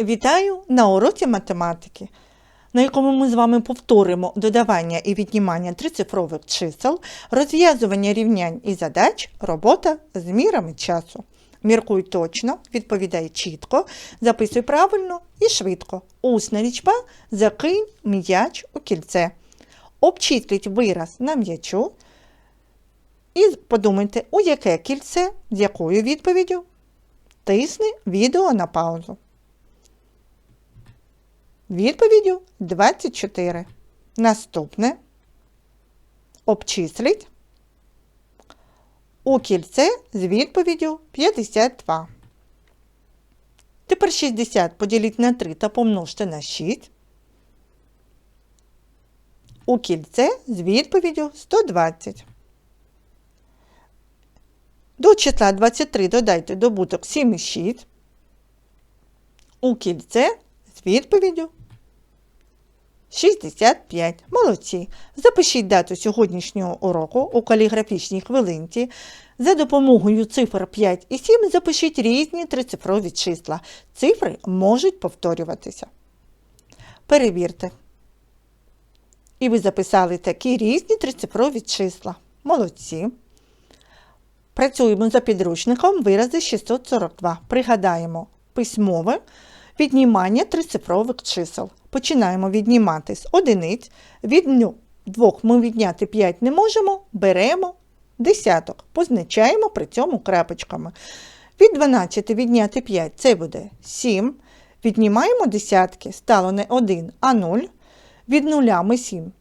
Вітаю на уроці математики, на якому ми з вами повторимо додавання і віднімання трицифрових чисел, розв'язування рівнянь і задач, робота з мірами часу. Міркуй точно, відповідай чітко, записуй правильно і швидко. Усна річба закинь м'яч у кільце. Обчисліть вираз на м'ячу і подумайте, у яке кільце, з якою відповіддю. Тисни відео на паузу. Відповіддю 24. Наступне. Обчисліть у кільце з відповіддю 52. Тепер 60 поділіть на 3 та помножте на 6. У кільце з відповіддю 120. До числа 23 додайте добуток 7 і 6. У кільце з відповіддю 65. Молодці. Запишіть дату сьогоднішнього уроку у каліграфічній хвилинці. За допомогою цифр 5 і 7 запишіть різні трицифрові числа. Цифри можуть повторюватися. Перевірте. І ви записали такі різні трицифрові числа. Молодці. Працюємо за підручником вирази 642. Пригадаємо письмове віднімання трицифрових чисел. Починаємо віднімати з одиниць. Від двох ми відняти 5 не можемо, беремо десяток, позначаємо при цьому крапочками. Від 12 відняти 5 це буде 7. Віднімаємо десятки, стало не 1, а 0. Від 0 ми 7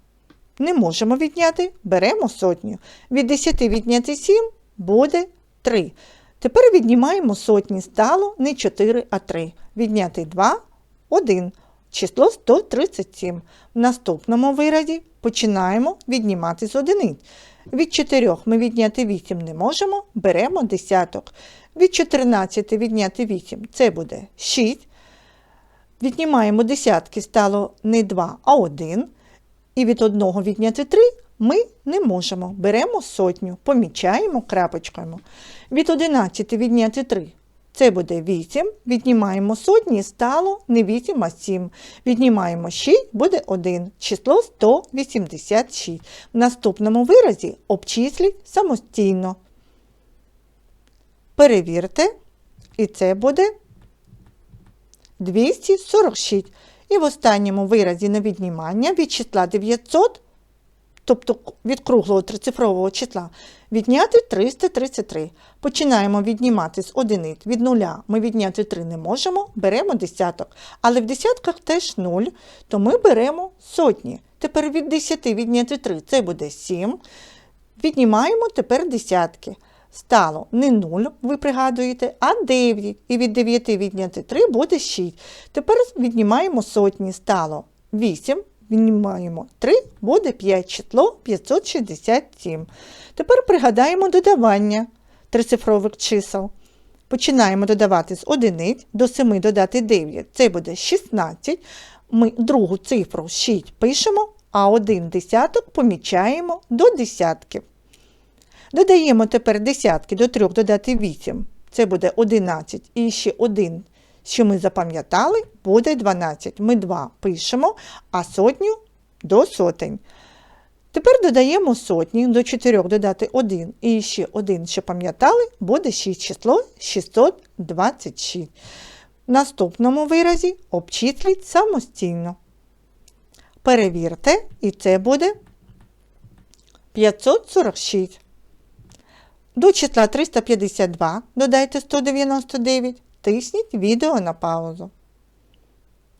не можемо відняти, беремо сотню. Від 10 відняти 7 буде 3. Тепер віднімаємо сотні, стало не 4, а 3. Відняти 2 1. Число 137. В наступному виразі починаємо віднімати з одиниць. Від 4 ми відняти 8 не можемо, беремо десяток. Від 14 відняти 8 це буде 6. Віднімаємо десятки, стало не 2, а 1. І від 1 відняти 3 ми не можемо. Беремо сотню, помічаємо крапочками. Від 11 відняти 3 це буде 8. Віднімаємо сотні, стало не 8, а 7. Віднімаємо 6, буде 1. Число 186. В наступному виразі обчисліть самостійно. Перевірте, і це буде 246. І в останньому виразі на віднімання від числа 900 тобто від круглого трицифрового числа, відняти 333. Починаємо віднімати з одиниць. Від нуля ми відняти 3 не можемо, беремо десяток. Але в десятках теж 0, то ми беремо сотні. Тепер від 10 відняти 3 це буде 7. Віднімаємо тепер десятки. Стало не 0, ви пригадуєте, а 9. І від 9 відняти 3 буде 6. Тепер віднімаємо сотні. Стало 8. Віднімаємо 3, буде 5 число 567. Тепер пригадаємо додавання трицифрових чисел. Починаємо додавати з одиниць до 7 додати 9. Це буде 16. Ми другу цифру 6 пишемо, а один десяток помічаємо до десятків. Додаємо тепер десятки до 3 додати 8. Це буде 11 і ще 1 що ми запам'ятали, буде 12. Ми 2 пишемо, а сотню до сотень. Тепер додаємо сотні, до 4 додати 1 і ще 1, що пам'ятали, буде 6 число 626. В наступному виразі обчисліть самостійно. Перевірте, і це буде 546. До числа 352 додайте 199 тисніть відео на паузу.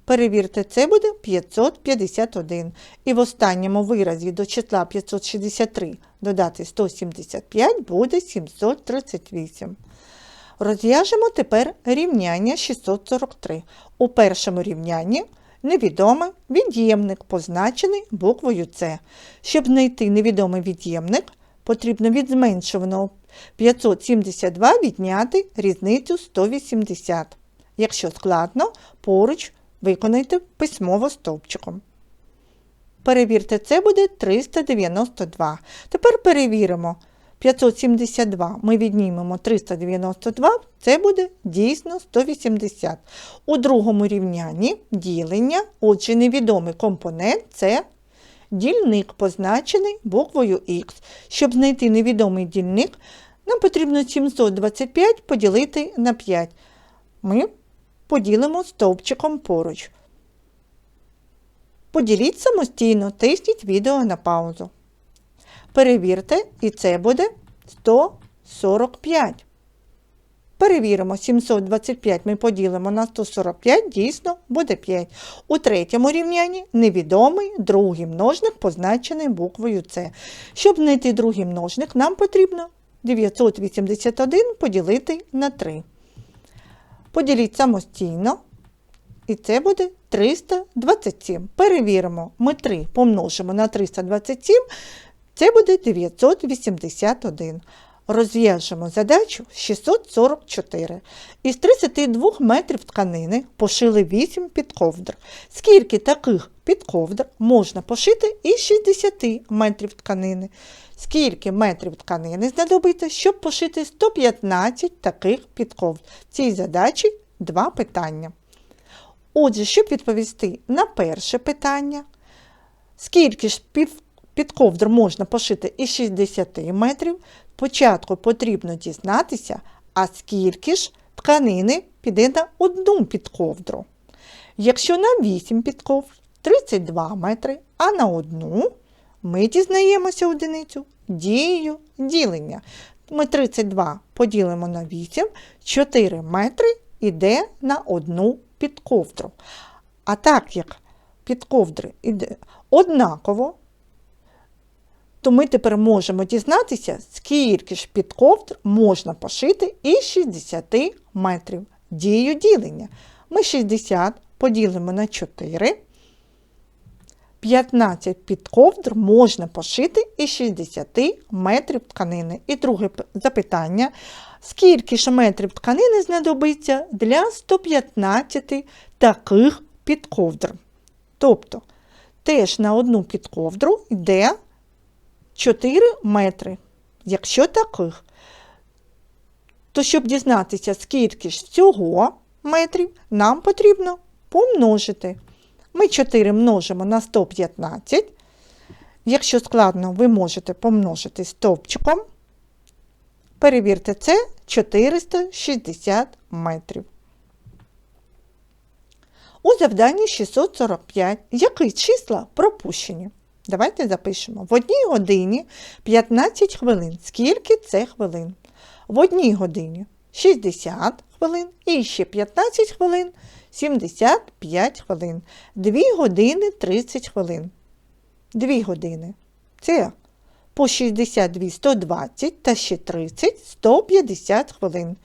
Перевірте, це буде 551. І в останньому виразі до числа 563 додати 175 буде 738. Розв'яжемо тепер рівняння 643. У першому рівнянні невідомий від'ємник позначений буквою С. Щоб знайти невідомий від'ємник, потрібно від зменшуваного 572 відняти різницю 180. Якщо складно, поруч виконайте письмово стовпчиком. Перевірте, це буде 392. Тепер перевіримо. 572 ми віднімемо 392, це буде дійсно 180. У другому рівнянні ділення, отже, невідомий компонент це дільник, позначений буквою Х. Щоб знайти невідомий дільник, нам потрібно 725 поділити на 5. Ми поділимо стовпчиком поруч. Поділіть самостійно, тисніть відео на паузу. Перевірте, і це буде 145. Перевіримо, 725 ми поділимо на 145, дійсно буде 5. У третьому рівнянні невідомий другий множник, позначений буквою С. Щоб знайти другий множник, нам потрібно 981 поділити на 3. Поділіть самостійно, і це буде 327. Перевіримо, ми 3 помножимо на 327, це буде 981. Розв'яжемо задачу 644. Із 32 метрів тканини пошили 8 підковдр. Скільки таких підковдр можна пошити із 60 метрів тканини? Скільки метрів тканини знадобиться, щоб пошити 115 таких підковдр? В цій задачі два питання. Отже, щоб відповісти на перше питання, скільки ж підковдр можна пошити із 60 метрів, спочатку потрібно дізнатися, а скільки ж тканини піде на одну підковдру. Якщо на 8 підковдр 32 метри, а на одну ми дізнаємося одиницю дією ділення. Ми 32 поділимо на 8, 4 метри йде на одну підковдру. А так як підковдри йде однаково, то ми тепер можемо дізнатися, скільки ж підковдр можна пошити із 60 метрів. Дію ділення. Ми 60 поділимо на 4. 15 підковдр можна пошити із 60 метрів тканини. І друге запитання. Скільки ж метрів тканини знадобиться для 115 таких підковдр? Тобто, теж на одну підковдру йде 4 метри. Якщо таких, то щоб дізнатися, скільки ж всього метрів, нам потрібно помножити. Ми 4 множимо на 115. Якщо складно, ви можете помножити стовпчиком. Перевірте, це 460 метрів. У завданні 645 які числа пропущені? Давайте запишемо. В одній годині 15 хвилин. Скільки це хвилин? В одній годині 60 хвилин і ще 15 хвилин 75 хвилин. 2 години 30 хвилин. 2 години. Це по 62 120 та ще 30 150 хвилин.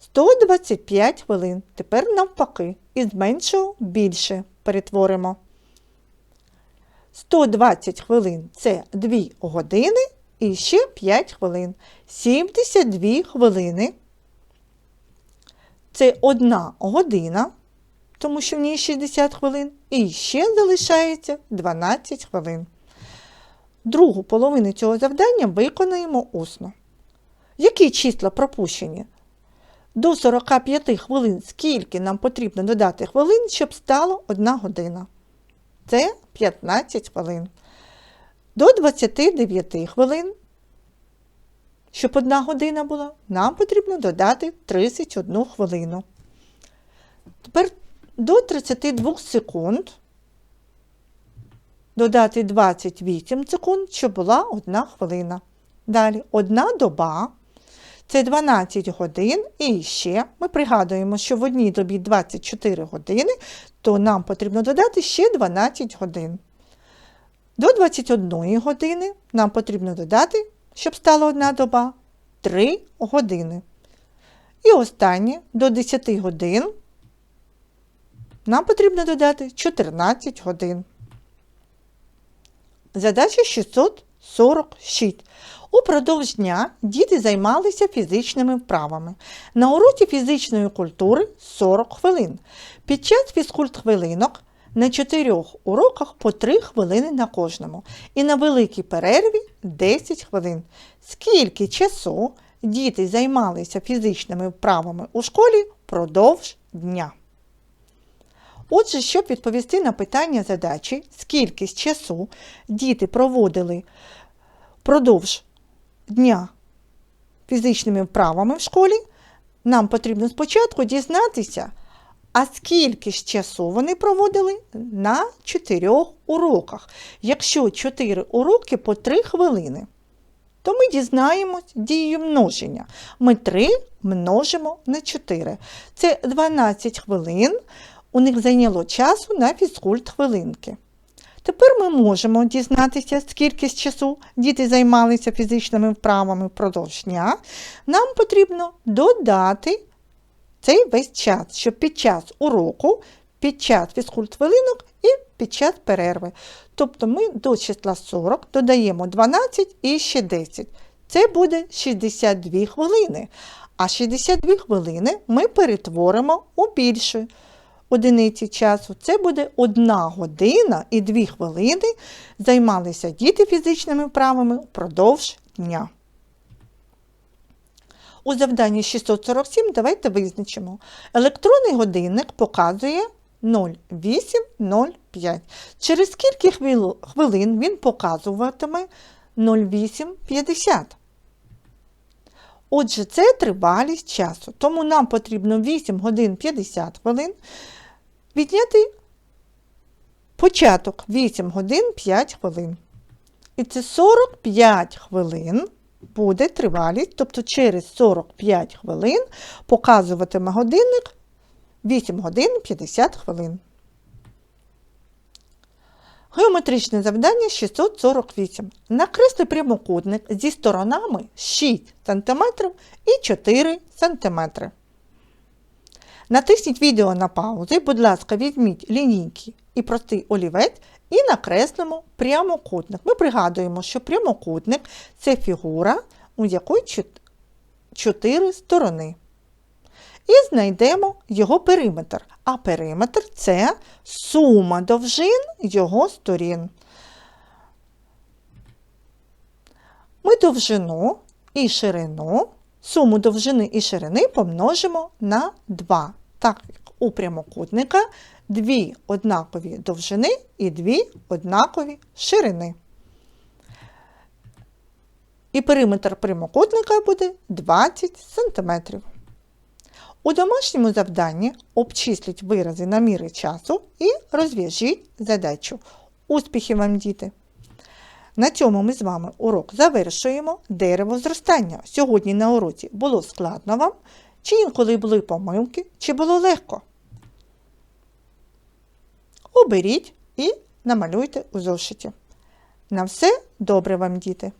125 хвилин. Тепер навпаки. Із меншого більше перетворимо. 120 хвилин це 2 години і ще 5 хвилин. 72 хвилини це 1 година, тому що в ній 60 хвилин, і ще залишається 12 хвилин. Другу половину цього завдання виконуємо усно. Які числа пропущені? До 45 хвилин скільки нам потрібно додати хвилин, щоб стало 1 година? Це 15 хвилин. До 29 хвилин, щоб 1 година була, нам потрібно додати 31 хвилину. Тепер до 32 секунд додати 28 секунд, щоб була 1 хвилина. Далі 1 доба. Це 12 годин і ще ми пригадуємо, що в одній добі 24 години, то нам потрібно додати ще 12 годин. До 21 години нам потрібно додати, щоб стала одна доба, 3 години. І останнє до 10 годин нам потрібно додати 14 годин. Задача 646. Упродовж дня діти займалися фізичними вправами. На уроці фізичної культури 40 хвилин. Під час фізкульт-хвилинок на чотирьох уроках по 3 хвилини на кожному. І на великій перерві 10 хвилин. Скільки часу діти займалися фізичними вправами у школі впродовж дня? Отже, щоб відповісти на питання задачі, скільки з часу діти проводили впродовж дня фізичними вправами в школі, нам потрібно спочатку дізнатися, а скільки ж часу вони проводили на чотирьох уроках. Якщо 4 уроки по 3 хвилини, то ми дізнаємось дією множення. Ми 3 множимо на 4. Це 12 хвилин. У них зайняло часу на фізкульт хвилинки. Тепер ми можемо дізнатися, скільки з часу діти займалися фізичними вправами впродовж дня. Нам потрібно додати цей весь час, щоб під час уроку, під час фізкульт хвилинок і під час перерви. Тобто ми до числа 40 додаємо 12 і ще 10. Це буде 62 хвилини. А 62 хвилини ми перетворимо у більше одиниці часу. Це буде 1 година і 2 хвилини займалися діти фізичними вправами впродовж дня. У завданні 647 давайте визначимо. Електронний годинник показує 0805. Через скільки хвилин він показуватиме 0850. Отже, це тривалість часу. Тому нам потрібно 8 годин 50 хвилин відняти початок 8 годин 5 хвилин. І це 45 хвилин буде тривалість, тобто через 45 хвилин показуватиме годинник 8 годин 50 хвилин. Геометричне завдання 648. Накресли прямокутник зі сторонами 6 см і 4 см. Натисніть відео на паузу і, будь ласка, візьміть лінійки і простий олівець і накреслимо прямокутник. Ми пригадуємо, що прямокутник це фігура, у якої чотири сторони. І знайдемо його периметр. А периметр це сума довжин його сторін. Ми довжину і ширину, суму довжини і ширини помножимо на 2, так як у прямокутника дві однакові довжини і дві однакові ширини. І периметр прямокутника буде 20 см. У домашньому завданні обчисліть вирази на міри часу і розв'яжіть задачу. Успіхів вам, діти! На цьому ми з вами урок завершуємо дерево зростання. Сьогодні на уроці було складно вам, чи інколи були помилки, чи було легко. Оберіть і намалюйте у зошиті. На все добре вам, діти!